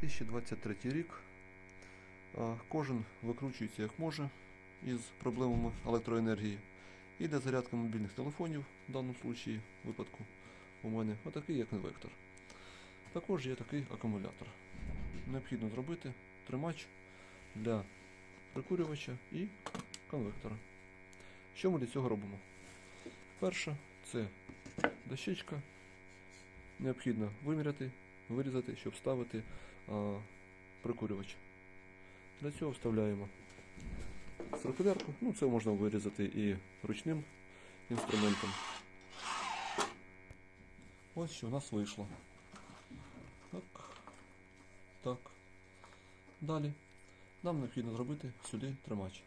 2023 рік. Кожен викручується як може із проблемами електроенергії. І для зарядки мобільних телефонів, в даному случаї, випадку, у мене отакий як інвектор. Також є такий акумулятор. Необхідно зробити тримач для прикурювача і конвектора. Що ми для цього робимо? Перше це дощечка. Необхідно виміряти, вирізати, щоб ставити прикурювач. Для цього вставляємо циркулярку. Ну, це можна вирізати і ручним інструментом. Ось що у нас вийшло. Так. Так. Далі. Нам необхідно зробити сюди тримач.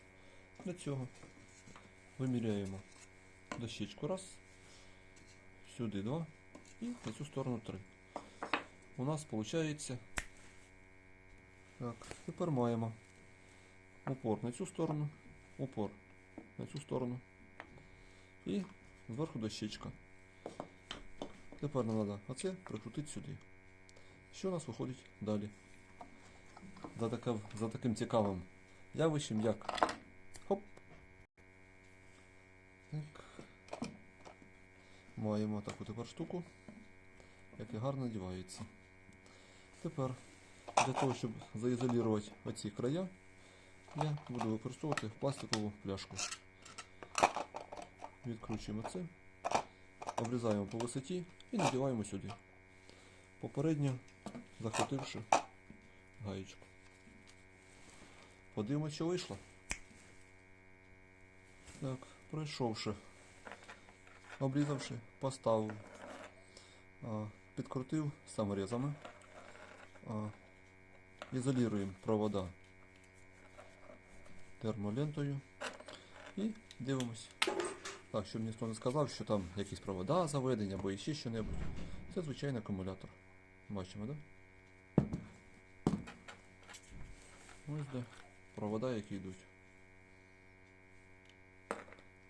Для цього виміряємо дощечку раз, сюди два і на цю сторону три. У нас виходить. Так, тепер маємо упор на цю сторону, упор на цю сторону і зверху дощечка. Тепер нам треба оце прикрутити сюди. Що у нас виходить далі? За, таке, за таким цікавим явищем, як хоп. Так. Маємо таку тепер штуку, яка гарно надівається. Тепер для того, щоб заізолювати оці края, я буду використовувати пластикову пляшку. Відкручуємо це, обрізаємо по висоті і надіваємо сюди. Попередньо захвативши гаєчку. Подивимось, що вийшло. Так, пройшовши, обрізавши, поставив, підкрутив саморезами, а, ізолюємо провода термолентою і дивимось. Так, щоб ніхто не сказав, що там якісь провода заведені або ще що-небудь. Це звичайний акумулятор. Бачимо, так? Да? Ось де провода, які йдуть.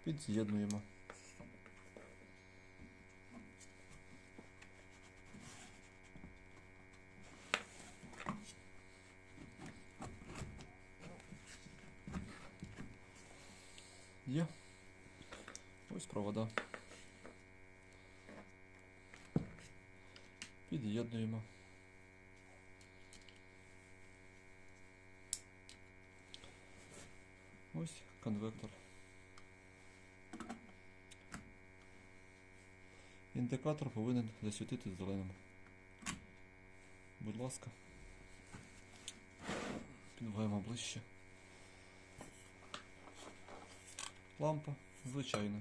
Підз'єднуємо. Є. Ось провода. Під'єднуємо. Ось конвектор. Індикатор повинен засвітити зеленим. Будь ласка. Підбуваємо ближче. Лампа звичайна.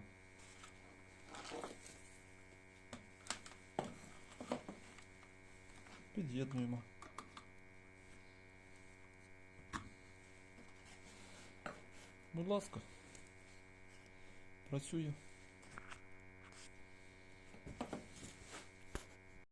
Під'єднуємо. Будь ласка. Працює.